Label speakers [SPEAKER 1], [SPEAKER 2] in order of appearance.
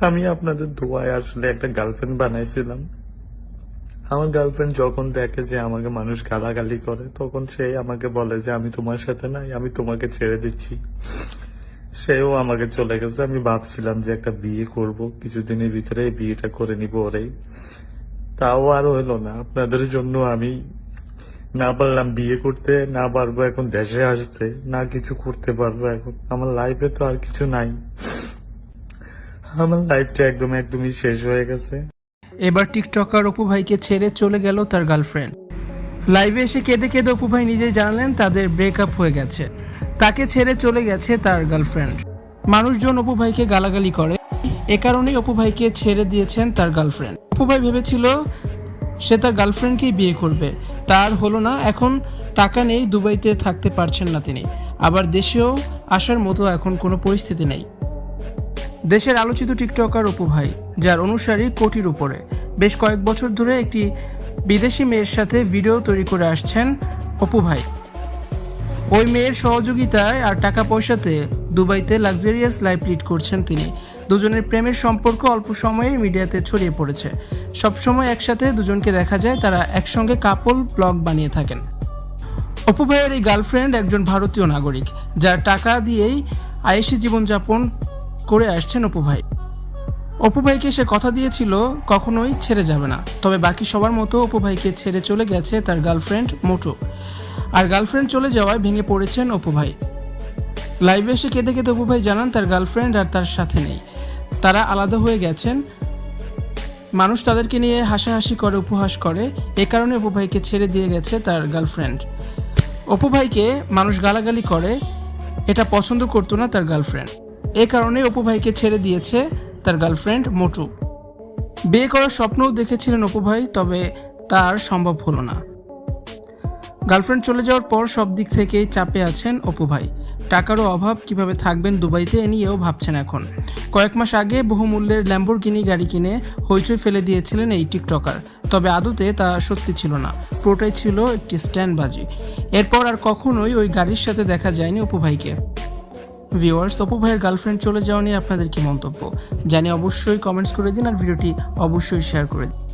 [SPEAKER 1] আমি আপনাদের দোয়ায় আসলে একটা গার্লফ্রেন্ড বানাইছিলাম। আমার গার্লফ্রেন্ড যখন দেখে যে আমাকে মানুষ গালাগালি করে, তখন সে আমাকে বলে যে, আমি তোমার সাথে নাই, আমি তোমাকে ছেড়ে দিচ্ছি। সেও আমাকে চলে গেছে। আমি ভাবছিলাম যে একটা বিয়ে করব, কিছুদিনের ভিতরে বিয়েটা করে নিব ওরেই। তাও আর হলো না। আপনাদের জন্য আমি না পারলাম বিয়ে করতে, না পারব এখন দেশে আসতে, না কিছু করতে পারব এখন। আমার লাইফে তো আর কিছু নাই। আমার লাইফটা একদম একদমই শেষ হয়ে গেছে।
[SPEAKER 2] এবার টিকটকার অপু ভাইকে ছেড়ে চলে গেল তার গার্লফ্রেন্ড লাইভে এসে কেঁদে কেঁদে অপু ভাই নিজেই জানালেন তাদের ব্রেকআপ হয়ে গেছে। তাকে ছেড়ে চলে গেছে তার গার্লফ্রেন্ড মানুষজন অপু ভাইকে গালাগালি করে। এ কারণেই অপু ভাইকে ছেড়ে দিয়েছেন তার গার্লফ্রেন্ড অপু ভাই ভেবেছিল সে তার গার্লফ্রেন্ডকেই বিয়ে করবে। তার হলো না, এখন টাকা নেই, দুবাইতে থাকতে পারছেন না তিনি। আবার দেশেও আসার মতো এখন কোনো পরিস্থিতি নেই। দেশের আলোচিত টিকটকার অপু ভাই, যার অনুসারী কোটির উপরে। বেশ কয়েক বছর ধরে একটি বিদেশি মেয়ের সাথে ভিডিও তৈরি করে আসছেন অপু ভাই। ওই মেয়ের সহযোগিতায় আর টাকা পয়সাতে দুবাইতে লাক্সারিয়াস লাইফ লিড করছেন তিনি। দুজনের প্রেমের সম্পর্ক অল্প সময়ে মিডিয়াতে ছড়িয়ে পড়েছে। সবসময় একসাথে দুজনকে দেখা যায়, তারা একসঙ্গে কাপল ব্লগ বানিয়ে থাকেন। অপু ভাইয়ের এই গার্লফ্রেন্ড একজন ভারতীয় নাগরিক, যার টাকা দিয়েই আয়েসি জীবনযাপন করে আসছেন অপু ভাই। অপু ভাইকে সে কথা দিয়েছিল কখনোই ছেড়ে যাবে না। তবে বাকি সবার মতো অপু ভাইকে ছেড়ে চলে গেছে তার গার্লফ্রেন্ড মোটু। আর গার্লফ্রেন্ড চলে যাওয়ায় ভেঙে পড়েছেন অপু ভাই। লাইভে এসে কেঁদে কেঁদে অপু ভাই জানান, তার গার্লফ্রেন্ড আর তার সাথে নেই। তারা আলাদা হয়ে গেছেন। মানুষ তাদেরকে নিয়ে হাসাহাসি করে, উপহাস করে। এ কারণে অপু ভাইকে ছেড়ে দিয়ে গেছে তার গার্লফ্রেন্ড অপু ভাইকে মানুষ গালাগালি করে, এটা পছন্দ করতো না তার গার্লফ্রেন্ড এ কারণে অপু ভাইকে ছেড়ে দিয়েছে তার গার্লফ্রেন্ড মোটু। বিয়ে করার স্বপ্নও দেখেছিলেন অপু ভাই, তবে তার সম্ভব হলো না। গার্লফ্রেন্ড চলে যাওয়ার পর সব দিক থেকেই চাপে আছেন অপু ভাই। টাকারও অভাব, কীভাবে থাকবেন দুবাইতে এ নিয়েও ভাবছেন এখন। কয়েক মাস আগে বহুমূল্যের ল্যাম্বোরগিনি গাড়ি কিনে হইচই ফেলে দিয়েছিলেন এই টিকটকার। তবে আদতে তা সত্যি ছিল না, পুরোটাই ছিল একটি স্ট্যান্ডবাজি। এরপর আর কখনোই ওই গাড়ির সাথে দেখা যায়নি অপু ভাইকে। ভিউয়ার্স অপু ভাইয়ের গার্লফ্রেন্ড চলে যাওয়া নিয়ে আপনাদের কি মন্তব্য? জানি অবশ্যই কমেন্টস করে দিন আর ভিডিওটি অবশ্যই শেয়ার করে দিন।